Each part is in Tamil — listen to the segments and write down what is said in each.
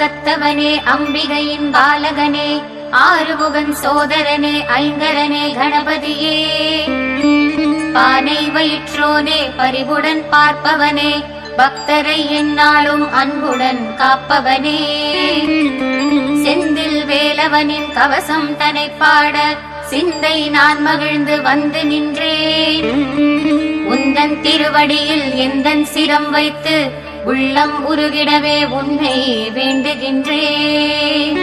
அங்கத்தவனே அம்பிகையின் பாலகனே ஆறுமுகன் சோதரனே ஐங்கரனே கணபதியே. பானை வயிற்றோனே பரிவுடன் பார்ப்பவனே பக்தரை எந்நாளும் அன்புடன் காப்பவனே. செந்தில் வேலவனின் கவசம் தனை பாட சிந்தை நான் மகிழ்ந்து வந்து நின்றேன். உந்தன் திருவடியில் எந்தன் சிரம் வைத்து உள்ளம் உருகிடவே உன்னை வேண்டுகின்றேன்.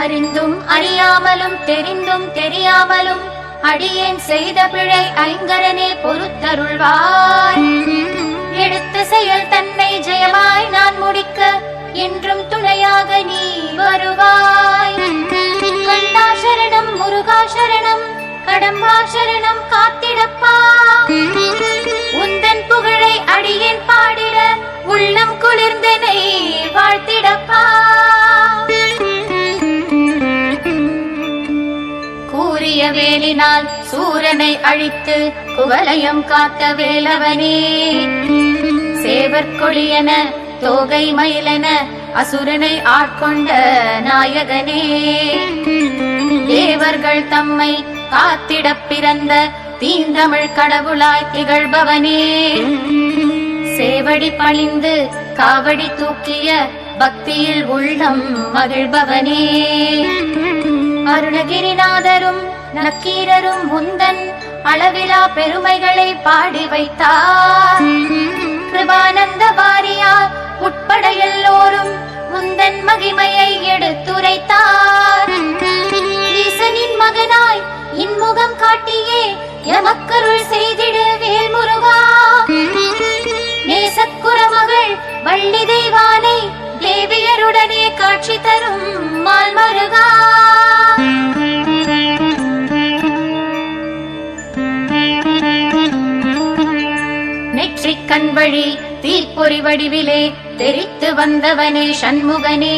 அறிந்தும் அறியாமலும் தெரிந்தும் தெரியாமலும் அடியேன் செய்த பிழை ஐங்கரனே பொறுத்தருள்வார். எடுத்த செயல் தன்னை ஜெயமாய் நான் முடிக்க என்றும் துணையாக நீ வருவாய். கண்டா சரணம் முருகா சரணம் கடம்பா சரணம் காத்திடப்பா. உந்தன் புகழை அடியேன் பாடிட உள்ளம் குளிர்ந்தனை வாழ்த்திடப்பா. கூறிய வேலினால் சூரனை அழித்து குவலயம் காத்த வேலவனே. சேவற்கொடியன தோகை மயிலென அசுரனை ஆட்கொண்ட நாயகனே. தேவர்கள் தம்மை காத்திடப் பிறந்த தீந்தமிழ் கடவுளாய் திகழ்பவனே. சேவடி பணிந்து காவடி தூக்கிய பக்தியில் உள்ளம் மகிழ்பவனே. அருணகிரிநாதரும் நக்கீரரும் முந்தன் அளவிலா பெருமைகளை பாடி வைத்தார். கிருபானந்த வாரியார் உட்பட எல்லோரும் முந்தன் மகிமையை எடுத்துரைத்தார். ஈசனின் மகனாய் இன்முகம் காட்டியே எமக்கருள் செய்திடு வேல்முருகா. நேசக்குற மகள் வள்ளி தெய்வானை தேவியருடனே காட்சி தரும் மால் மருகா நெற்றிக் கண் வழி தீப்பொறி வடிவிலே தெரித்து வந்தவனே சண்முகனே.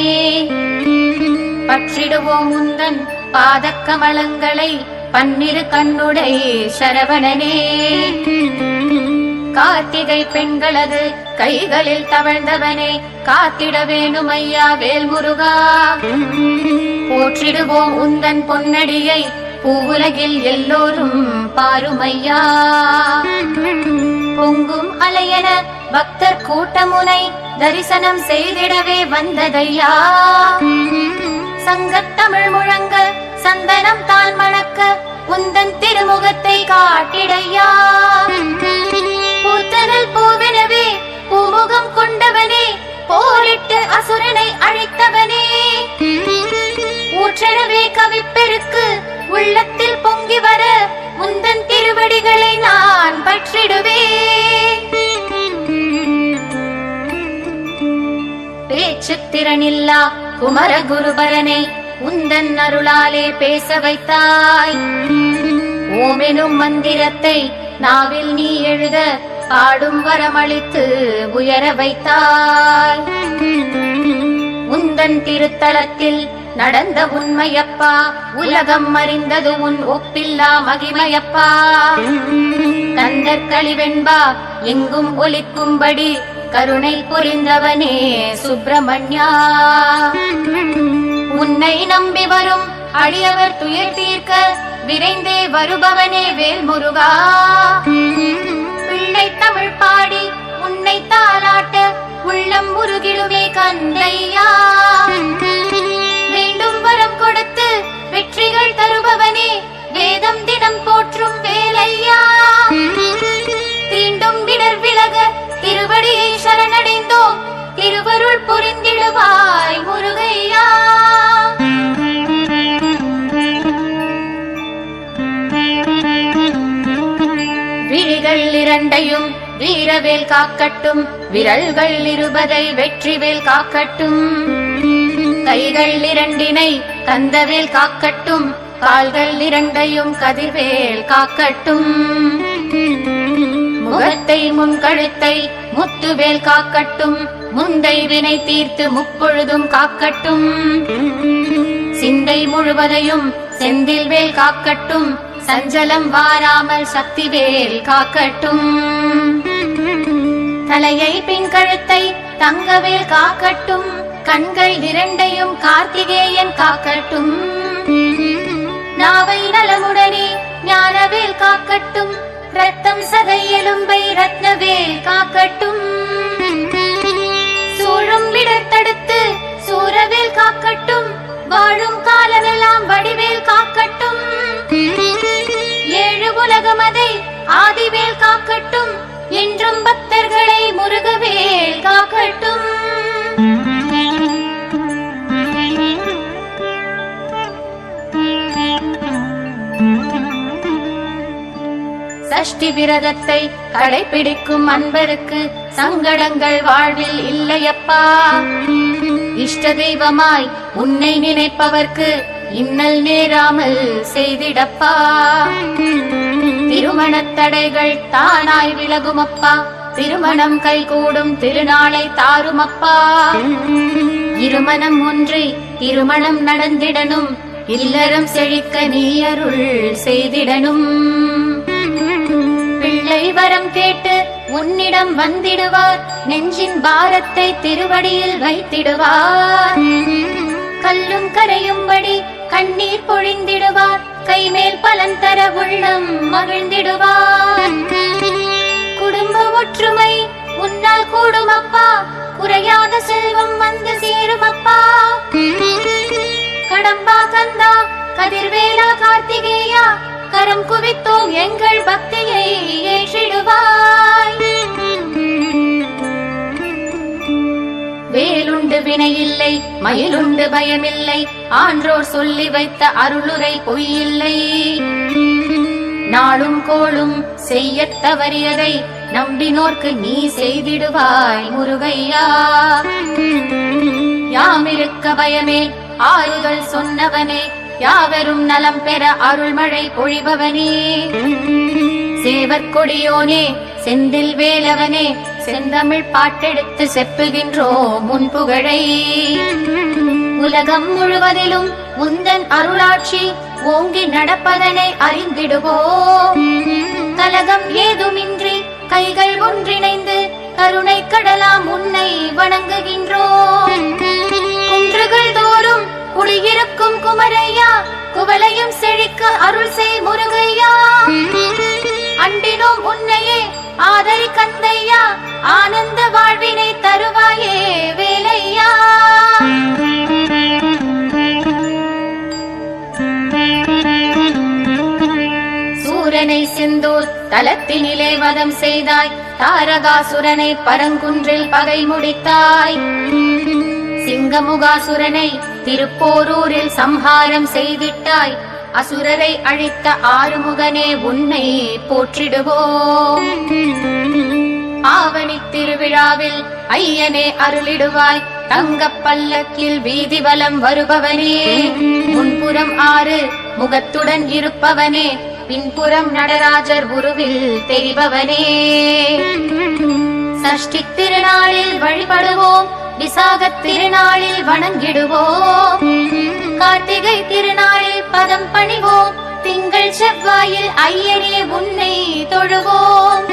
பற்றிடுவோம் உந்தன் பாதக்கமலங்களை பன்னிரு கண்ணுடை சரவணனே. கார்த்திகை பெண்களது கைகளில் தவழ்ந்தவனே காத்திட வேணும் ஐயா வேல்முருகா. போற்றிடுவோம் உந்தன் பொன்னடியை பூவுலகில் எல்லோரும் பாருமையா. பொங்கும் அலையன பக்தர் கூட்டமுனை தரிசனம் செய்திடவே வந்ததையா. சங்கத்தமிழ் முழங்க சந்தனம் தான் மணக்க உந்தன் திருமுகத்தை காட்டிடையா? பூத்தனல் பூவினவே பூமுகம் கொண்டவனே போரிட்டு அசுரனை அழித்தவனே. ஊற்றெனவே கவிப்பெருக்கு உள்ளத்தில் பொங்கி வர உந்தன் திருவடிகளை நான் பற்றிடுவேன் பேச்சு திறனில்லா குமர குருபரனை உந்தன் அருளாலே பேச வைத்தாய். ஓமெனும் மந்திரத்தை நாவில் நீ எழுத பாடும் வரமளித்து உயர வைத்தாய். உந்தன் திருத்தலத்தில் நடந்த உண்மையப்பா உலகம் அறிந்தது உன் ஒப்பில்லா மகிமையப்பா. கந்தற்கழிவெண்பா எங்கும் ஒலிக்கும்படி கருணை புரிந்தவனே சுப்பிரமணியா. உன்னை நம்பி வரும் அடியவர் துயர் தீர்க்க விரைந்தே வருபவனே வேல்முருகா. பிள்ளை தமிழ் பாடி உன்னை தாளாட்ட உள்ளம் முருகிடுமே கந்தையா. வேண்டும் வரம் கொடுத்து வெற்றிகள் தருபவனே வேதம் தினம் போற்றும் வேலையா. தீண்டும் விடர் விலக திருவடியை சரணடைந்தோம் திருவருள் புரிந்திடுவாய் முருகையா இரண்டையும் வீரவேல் காக்கட்டும். விரல்கள் இருபதை வெற்றிவேல் காக்கட்டும். கைகள் இரண்டினை கந்தவேல் காக்கட்டும். கால்கள் இரண்டையும் கதிர்வேல் காக்கட்டும். முகத்தை முன்கழுத்தை முத்துவேல் காக்கட்டும். முந்தை வினை தீர்த்து முப்பொழுதும் காக்கட்டும். சிந்தை முழுவதையும் செந்தில் வேல் காக்கட்டும். சஞ்சலம் வாராமல் சக்திவேல் காக்கட்டும். தலையை பின் கழுத்தை தங்கவேல் காக்கட்டும். கண்கள் இரண்டையும் கார்த்திகேயன் காக்கட்டும். நாவை நலமுடனே ஞானவேல் காக்கட்டும். ரத்தம் சதை எலும்பை ரத்னவேல் காக்கட்டும். சூழும் விடத்தடுத்து சூரவேல் காக்கட்டும். வாழும் காலமெல்லாம் வடிவேல் காக்கட்டும். ஏழு உலகமதை ஆதிவேல் காக்கட்டும். என்றும் பக்தர்களை முருகவேல் காக்கட்டும். சஷ்டி விரதத்தை கடைபிடிக்கும் அன்பருக்கு சங்கடங்கள் வாழ்வில் இல்லையப்பா. இஷ்ட தெய்வமாய் உன்னை நினைப்பவர்க்கு இன்னல் நேராமல் செய்திடப்பா. திருமணத்தடைகள் தானாய் விலகுமப்பா. திருமணம் கைகூடும் திருநாளை தாருமப்பா. இருமணம் ஒன்றி திருமணம் நடந்திடனும் இல்லறம் செழிக்க நீ அருள் செய்திடனும் பிள்ளை வரம் கேட்டு உன்னிடம் வந்திடுவார். நெஞ்சின் பாரத்தை திருவடியில் வைத்திடுவார். கல்லும் கரையும்படி கண்ணீர் பொழிந்திடுவார். கைமேல் பலன் தர உள்ளம் மகிழ்ந்திடுவார். குடும்ப ஒற்றுமை உன்னால் கூடும் அப்பா குறையாத செல்வம் வந்து சேரும் அப்பா கடம்பா கந்தா கதிர்வேலா கார்த்திகேயா கரம் குவித்தோம் எங்கள் பக்தியை ஏற்றிடுவாய் வேலுண்டு வினையில்லை மயிலுண்டு பயமில்லை ஆன்றோர் சொல்லி வைத்த அருளுரை பொய்யில்லை. நாளும் கோளும் செய்யத் தவறியதை நம்பினோர்க்கு நீ செய்திடுவாய் முருகையா. யாமிருக்க பயமே ஆறுதல் சொன்னவனே யாவரும் நலம் பெற அருள்மழை பொழிபவனே. சேவற்கொடியோனே செந்தில் வேலவனே செந்தமிழ் பாட்டெடுத்து செப்புகின்றோ முன்புகழை. புகழை உலகம் முழுவதிலும் உந்தன் அருளாட்சி ஓங்கி நடப்பதனை அறிந்திடுவோம். கலகம் ஏதுமின்றி கைகள் ஒன்றிணைந்து கருணை கடலாம் உன்னை வணங்குகின்றோம். குன்றுகள் தோறும் குளியிருக்கும் குமரையா குவலையும் செழிக்க அருள் செய் முருகையா. அண்டினோம் உன்னையே ஆதரி கந்தையா ஆனந்த வாழ்வினை தருவாயே வேலையா. சூரனை செந்தூர் தலத்தினிலே வதம் செய்தாய் தாரகாசுரனை பரங்குன்றில் பகை முடித்தாய். சிங்கமுகாசுரனை திருப்போரூரில் சம்ஹாரம் செய்திட்டாய். அசுரரை அழித்த ஆறுமுகனே உன்னை போற்றிடுவோம். ஆவணி திருவிழாவில் ஐயனே அருளிடுவாய். தங்க பல்லக்கில் வீதி வலம் வருபவனே. முன்புறம் ஆறு முகத்துடன் இருப்பவனே. பின்புறம் நடராஜர் உருவில் தெரிபவனே. சஷ்டி திருநாளில் வழிபடுவோம். விசாகத் திருநாளில் வணங்கிடுவோம். கார்த்திகை திருநாளில் பதம் பணிவோம். திங்கள் செவ்வாயில் ஐயனே உன்னை தொழுவோம்.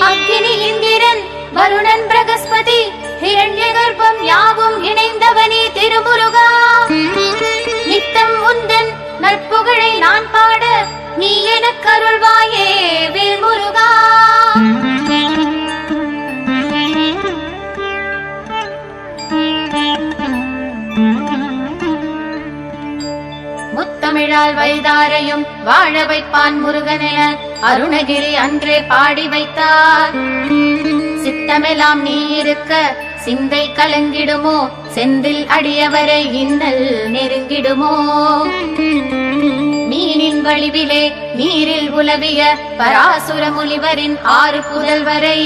அக்கினி இந்திரன் வருணன் பிரகஸ்பதி ஹிரண்ய கர்ப்பம் யாவும் இணைந்தவனே திருமுருகா. நித்தம் உந்தன் நற்புகழை நான் பாட நீ எனக்கு கருள்வாயே வேல்முருகா முத்தமிழால் வைதாரையும் வாழ வைப்பான் முருகனென அருணகிரி அன்றே பாடி வைத்தார். சித்தமெல்லாம் நீ இருக்க சிந்தை கலங்கிடுமோ? செந்தில் அடியவரை இன்னல் நெருங்கிடுமோ? மீனின் வழிவிலே நீரில் உலவிய பராசுர முனிவரின் ஆறு புதல்வரை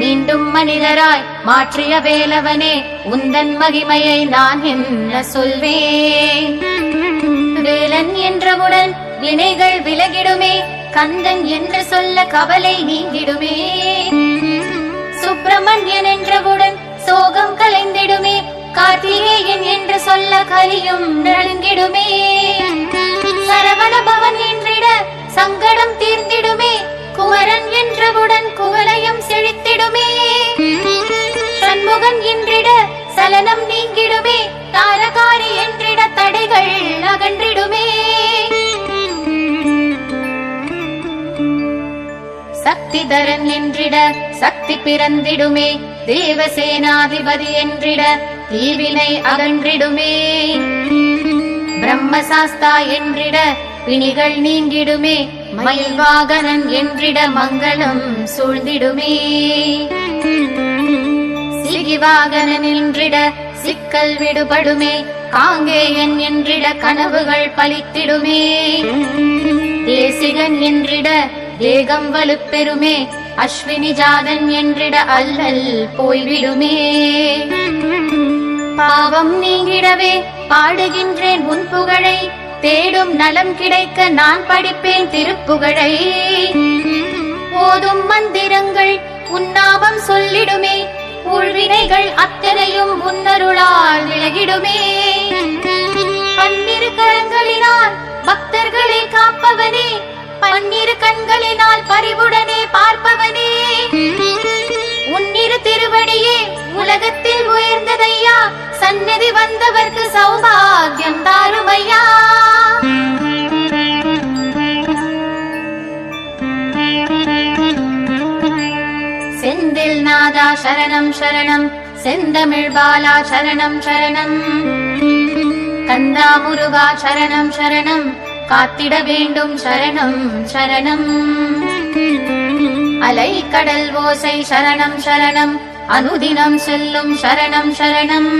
மீண்டும் மனிதராய் மாற்றிய வேலவனே உந்தன் மகிமையை நான் என்ன சொல்வேன்? வேலன் என்றவுடன் வினைகள் விலகிடுமே கந்தன் என்று சொல்ல கவலை நீங்கிடுமே. சுப்பிரமணியன் என்றவுடன் சோகம் கலைந்திடுமே கார்த்திகேயன் என்று சொல்ல கலியும் நழுங்கிடுமே சரவண பவன் என்றிட சங்கடம் தீர்ந்திடுமே குமரன் என்றவுடன் குவலயம் செழித்திடுமே. சண்முகன் என்றிட சலனம் நீங்கிடுமே தாரகாரி என்றிட தடைகள் அகன்றிடுமே சக்தி தரன் என்றிட சக்தி பிறந்திடுமே. தேவசேனாதிபதி என்றிட தீவினை அகன்றிடுமே. பிரம்மசாஸ்தா என்றிட பிணிகள் நீங்கிடுமே. மயில் வாகனன் என்றிட மங்களம் சூழ்ந்திடுமே. சிகிவாகனன் என்றிட சிக்கல் விடுபடுமே காங்கேயன் என்றிட கனவுகள் பலித்திடுமே. தேசிகன் என்றிட தேகம் வலுப்பெருமே அஸ்வினி ஜாதன் என்றிட அல்லல் போய்விடுமே. பாவம் நீங்கிடவே பாடுகின்றேன் உன் புகழை தேடும் நலம் கிடைக்க நான் படிப்பேன் திருப்புகழை. போதும் மந்திரங்கள் உன்னாபம் சொல்லிடுமே உள்வினைகள் அத்தனையும் முன்னருளால் விலகிடுமே. பன்னிரு கரங்களினால் பக்தர்களை காப்பவனே பன்னிரு கண்களினால் பரிவுடனே பார்ப்பவனே. உன்னிரு திருவடியே உலகத்தில் உயர்ந்ததையா சந்நிதி வந்தவர்க்கு சௌபாகியம் தாருமையா. செந்தில் நாதா சரணம் சரணம். செந்தமிழ் பாலா சரணம் சரணம். கந்தா முருகா சரணம் சரணம். காத்திட வேண்டும் சரணம் சரணம். அலை கடல் ஓசை சரணம் சரணம். அனுதினம் செல்லும் சரணம் சரணம்.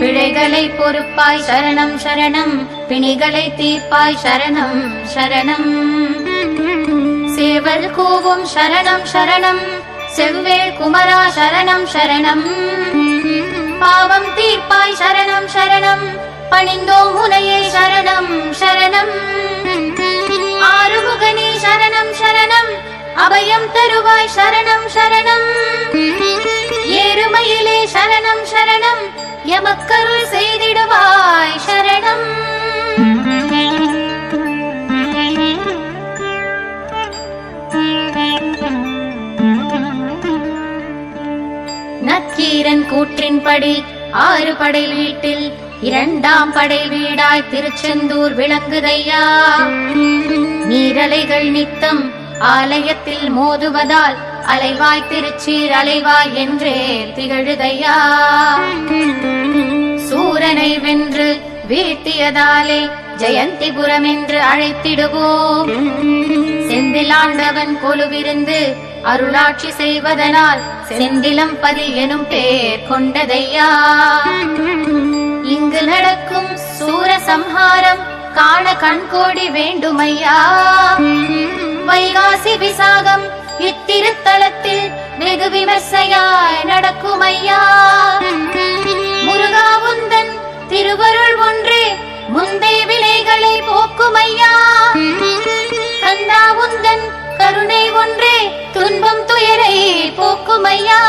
பிழைகளை பொறுப்பாய் சரணம் சரணம். பிணிகளை தீர்ப்பாய் சரணம் சரணம். சேவல் கூவும் சரணம் சரணம். செவ்வேல் குமரா சரணம் சரணம். பாவம் தீர்ப்பாய் சரணம் சரணம். பணிந்தோ முனையே சரணம் சரணம். ஆறுமுகனே சரணம் சரணம். அபயம் தருவாய் சரணம் சரணம். ஏறுமையிலே சரணம் சரணம். எமக்கருள் செய்திடுவாய் சரணம். நக்கீரன் கூற்றின்படி ஆறு படை வீட்டில் இரண்டாம் படை வீடாய் திருச்செந்தூர் விளங்குதையா. நீரலைகள் நித்தம் ஆலயத்தில் மோதுவதால் அலைவாய் திருச்சீர் அலைவாய் என்றே திகழுதையா. சூரனை வென்று வீழ்த்தியதாலே ஜெயந்திபுரம் என்று அழைத்திடுவோம். செந்திலாண்டவன் கொலுவிருந்து அருளாட்சி செய்வதனால் செந்திலம் பதி எனும் பேர் கொண்டதையா? இங்கு நடக்கும் சூர சம்ஹாரம் காண கண்கோடி வேண்டுமையா? வைகாசி விசாகம் இத்திருத்தலத்தில் போக்குமையா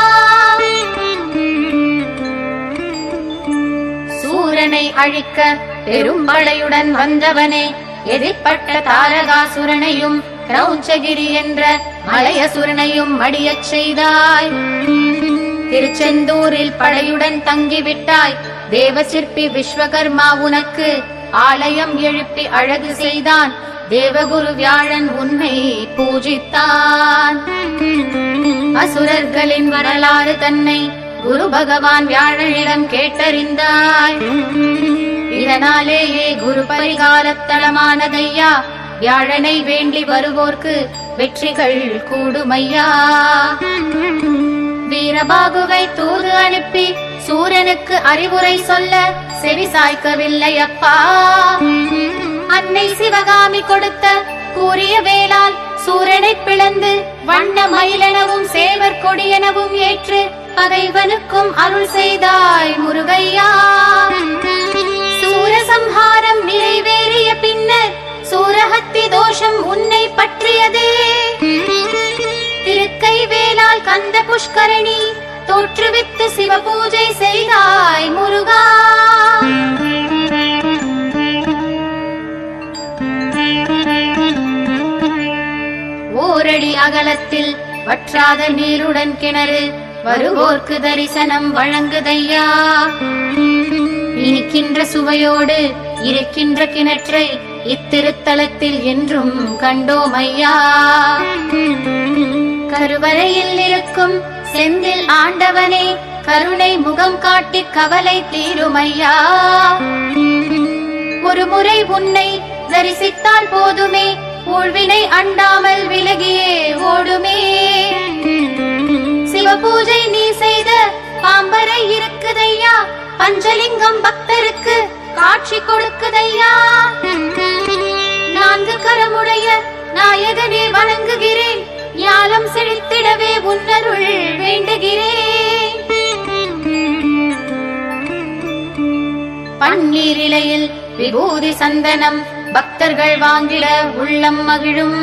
சூரனை அழிக்க பெரும்படையுடன் வந்தவனே எதிர்ப்பட்ட தாரகாசுரனையும் கிரௌஞ்சகிரி என்ற மலையசுரனையும் மடியச் செய்தாய். திருச்செந்தூரில் படையுடன் தங்கிவிட்டாய். தேவசிற்பி விஸ்வகர்மா உனக்கு ஆலயம் எழுப்பி அழகு செய்தான். தேவகுரு வியாழன் உன்னை பூஜித்தான். அசுரர்களின் வரலாறு தன்னை குரு பகவான் வியாழனிடம் கேட்டறிந்தாய். இதனாலேயே குரு பரிகாரத்தலமானதையா வியாழனை வேண்டி வருவோர்க்கு வெற்றிகள் கூடுமையா? வீரபாகுவை தூது அனுப்பி சூரனுக்கு அறிவுரை சொல்ல செவி சாய்க்கவில்லை அப்பா. அன்னை சிவகாமி கொடுத்த கூறிய வேளால் சூரனை பிளந்து வண்ண மயிலெனவும் சேவர் கொடியெனவும் ஏற்று பகைவனுக்கும் அருள் செய்தாய் முருகையா. சூரசம்ஹாரம் நிறைவேறிய பின்னர் சூரஹத்தி தோஷம் உன்னை பற்றியதே. திருக்கை வேளால் கந்த புஷ்கரணி தோற்றுவித்து சிவபூஜை செய்தாய் முருகா. அகலத்தில் வற்றாத நீருடன் கிணறு வருவோர்க்கு தரிசனம் வழங்குதையா? இனிக்கின்ற சுவையோடு இருக்கின்ற கிணற்றை இத்திருத்தலத்தில் என்றும் கண்டோம் ஐயா கருவறையில் இருக்கும் செந்தில் ஆண்டவனே கருணை முகம் காட்டி கவலை தீருமையா? ஒரு முறை உன்னை தரிசித்தால் போதுமே ஊழ்வினை அண்டாமல் விலகியே ஓடுமே. சிவபூஜை நீ செய்த பாம்பரை இருக்குதையா? பஞ்சலிங்கம் பக்தருக்கு காட்சி கொடுக்குதையா? நான்கு கரமுடைய நாயகனே வணங்குகிறேன். ஞானம் செழித்திடவே உன்னருள் வேண்டுகிறேன். பன்னீரிலையில் விபூதி சந்தனம் பக்தர்கள் வாங்கிட உள்ளம் மகிழும்.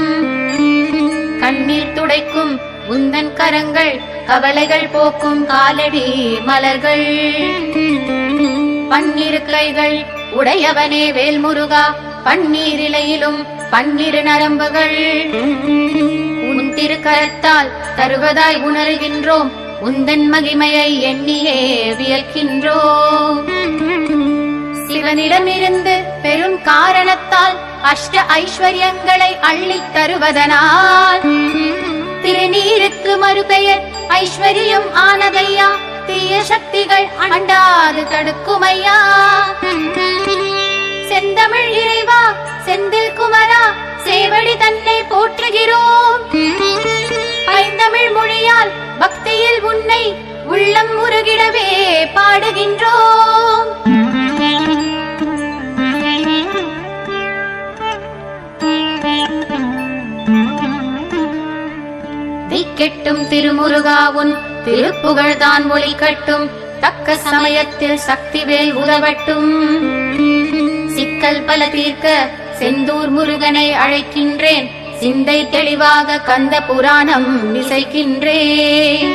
கண்ணீர் துடைக்கும் உந்தன் கரங்கள் கவலைகள் போக்கும் காலடி மலர்கள். பன்னிரு கைகள் உடையவனே வேல்முருகா பன்னீரிலையிலும் பன்னிரு நரம்புகள். உன் திருக்கரத்தால் தருவதாய் உணர்கின்றோம் உந்தன் மகிமையை எண்ணியே வியக்கின்றோம் சிவனிடமிருந்து பெரும் காரணத்தால் அஷ்ட ஐஸ்வர்யங்களை அள்ளித் தருவதனால். திருநீருக்கு மறுபெயர் ஐஸ்வர்யம் ஆனதையா? தீய சக்திகள் அண்டாது தடுக்குமையா? செந்தமிழ் இறைவா செந்தில் குமரா சேவடி தன்னை போற்றுகிறோம். ஐந்தமிழ் மொழியால் பக்தியில் உன்னை உள்ளம் முருகிடவே பாடுகின்றோம். கேட்டும் திருமுருகாவுன் திருப்புகழ் தான் ஒளி கட்டும். தக்க சமயத்தில் சக்திவேல் உதவட்டும். சிக்கல் பல தீர்க்க செந்தூர் முருகனை அழைக்கின்றேன். சிந்தை தெளிவாக கந்த புராணம் இசைக்கின்றேன்.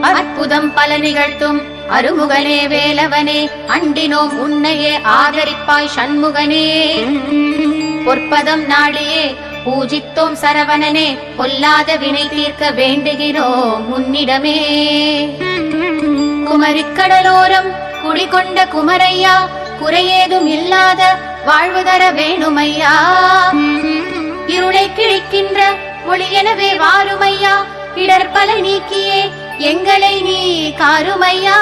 அற்புதம் பல நிகழ்த்தும் அருமுகனே வேலவனே அண்டினோம் உன்னையே ஆதரிப்பாய் சண்முகனே. பொற்பதம் நாடியே பூஜித்தோம் சரவணனே பொல்லாத வினை தீர்க்க வேண்டுகிறோம் உன்னிடமே. குமரிக்கடலோரம் குடிகொண்ட குமரையா குறையேதும் இல்லாத வாழ்வு தர வேணுமையா. இருளை கிழிக்கின்ற ஒளி எனவே வாருமையா இடர்பல நீக்கியே எங்களை நீ காருமையா.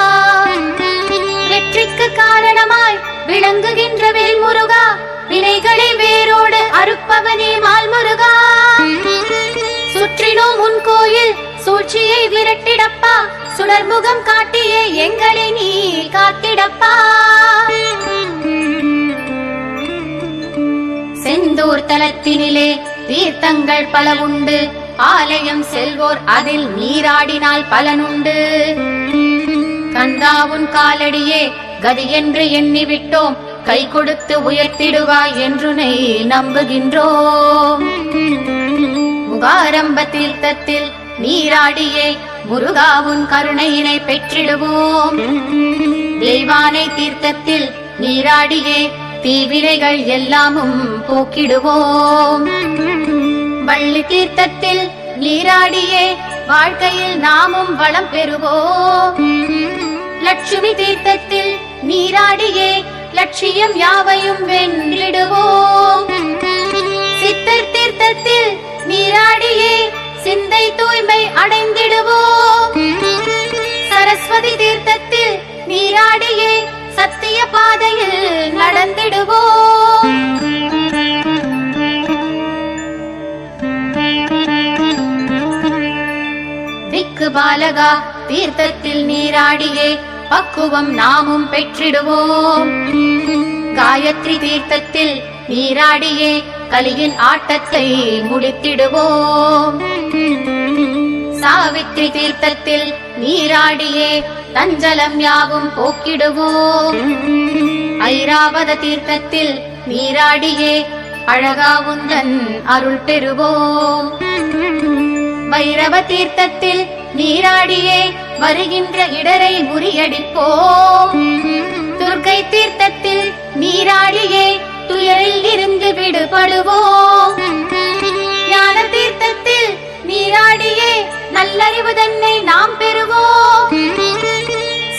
வெற்றிக்கு காரணமாய் விளங்குகின்ற வேல்முருகா வினைகளை வேரோடு அறுப்பவனே மால்முருகா. சுற்றினோம் உன் கோயில் சூழ்ச்சியை விரட்டிடப்பா. சுடர்முகம் காட்டிய எங்களை நீ காத்திடப்பா. செந்தூர் தலத்தினிலே தீர்த்தங்கள் பல உண்டு. ஆலயம் செல்வோர் அதில் நீராடினால் பலனுண்டு. கந்தாவுன் காலடியே கதி என்று எண்ணிவிட்டோம். கை கொடுத்து உயர்த்திடுவாய் என்றுனை நம்புகின்றோம். முகாரம்ப தீர்த்தத்தில் நீராடியே முருகாவுன் கருணையினை பெற்றிடுவோம். தெய்வானை தீர்த்தத்தில் நீராடியே தீவினைகள் எல்லாமும் போக்கிடுவோம். வள்ளி தீர்த்தத்தில் நீராடியே வாழ்க்கையில் நாமும் வளம் பெறுவோம். லட்சுமி தீர்த்தத்தில் நீராடியே லட்சியம் யாவையும் வென்றிடுவோம். சித்தர் தீர்த்தத்தில் நீராடியே சிந்தை தூய்மை அடைந்திடுவோம். சரஸ்வதி தீர்த்தத்தில் நீராடியே சத்திய பாதையில் நடந்திடுவோம். பாலகா தீர்த்தத்தில் நீராடியே பக்குவம் நாமும் பெற்றிடுவோம். காயத்ரி தீர்த்தத்தில் நீராடியே கலியின் ஆட்டத்தை முடித்திடுவோம். சாவித்ரி தீர்த்தத்தில் நீராடியே தஞ்சலம் யாவும் போக்கிடுவோம். ஐராவத தீர்த்தத்தில் நீராடியே அழகாவுந்தன் அருள் பெறுவோம். வைரவ தீர்த்தத்தில் நீராடியே வருகின்ற இடரை முறியடிப்போம். துர்க்கை தீர்த்தத்தில் நீராடியே துயரில் இருந்து விடுபடுவோம். ஞான தீர்த்தத்தில் நீராடியே நல்லறிவு தன்னை நாம் பெறுவோம்.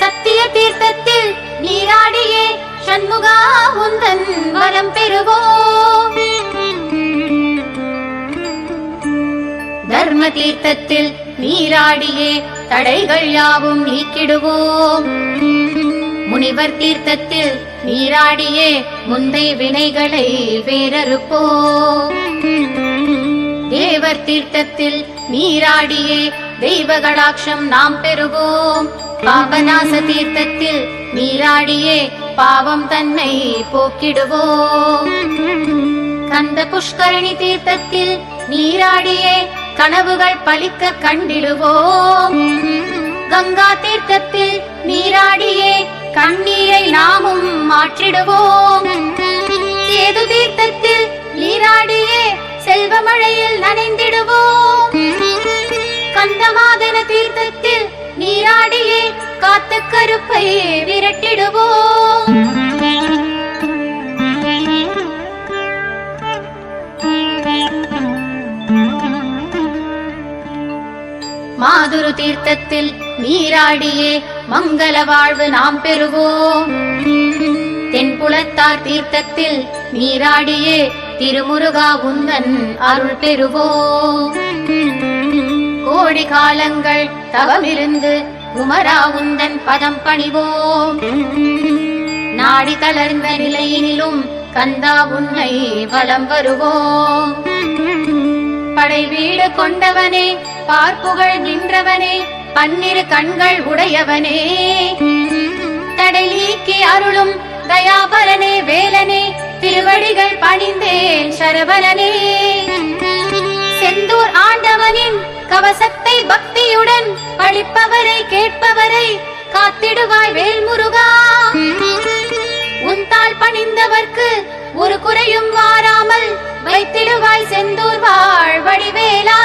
சத்திய தீர்த்தத்தில் நீராடியே சண்முகா உந்தன் வரம் பெறுவோம். தர்ம தீர்த்தத்தில் நீராடியே தடைகள் யாவும் நீக்கிடுவோம். முனிவர் தீர்த்தத்தில் நீராடியே முந்தை வினைகளை வேறறுப்போம். தேவர் தீர்த்தத்தில் நீராடியே தெய்வ கடாட்சம் நாம் பெறுவோம். பாபநாச தீர்த்தத்தில் நீராடியே பாவம் தன்னை போக்கிடுவோம். கந்த புஷ்கரணி தீர்த்தத்தில் நீராடியே கனவுகள் பலிக்க கண்டிடுவோம். கங்கா தீர்த்தத்தில் நீராடியே கண்ணீரை நாமும் மாற்றிடுவோம். சேது தீர்த்தத்தில் நீராடியே செல்வ மழையில் நனைந்திடுவோம். கந்தமாதன தீர்த்தத்தில் நீராடியே காத்து கருப்பையே மாதுரு தீர்த்தத்தில் நீராடியே மங்கள வாழ்வு நாம் பெறுவோம். தென்புலத்தார் தீர்த்தத்தில் நீராடியே திருமுருகா உந்தன் அருள் பெறுவோம். கோடி காலங்கள் தவமிருந்து குமரா உந்தன் பதம் பணிவோம். நாடி தளர்ந்த நிலையினிலும் கந்தா உன்னை வலம் வருவோம். படை வீடு கொண்டவனே பார்ப்புகள் நின்றவனே பன்னிரு கண்கள் உடையவனே. தடை நீக்கி அருளும் தயாபரனே வேலனே திருவடிகள் பணிந்தேன் சரவணனே. செந்தூர் ஆண்டவனின் கவசத்தை பக்தியுடன் படிப்பவரை கேட்பவரை காத்திடுவாய் வேல்முருகா. உன்தால் பணிந்தவர்க்கு ஒரு குறையும் வாராமல் வைத்திடுவாய் செந்தூர் வாழ் வடிவேலா.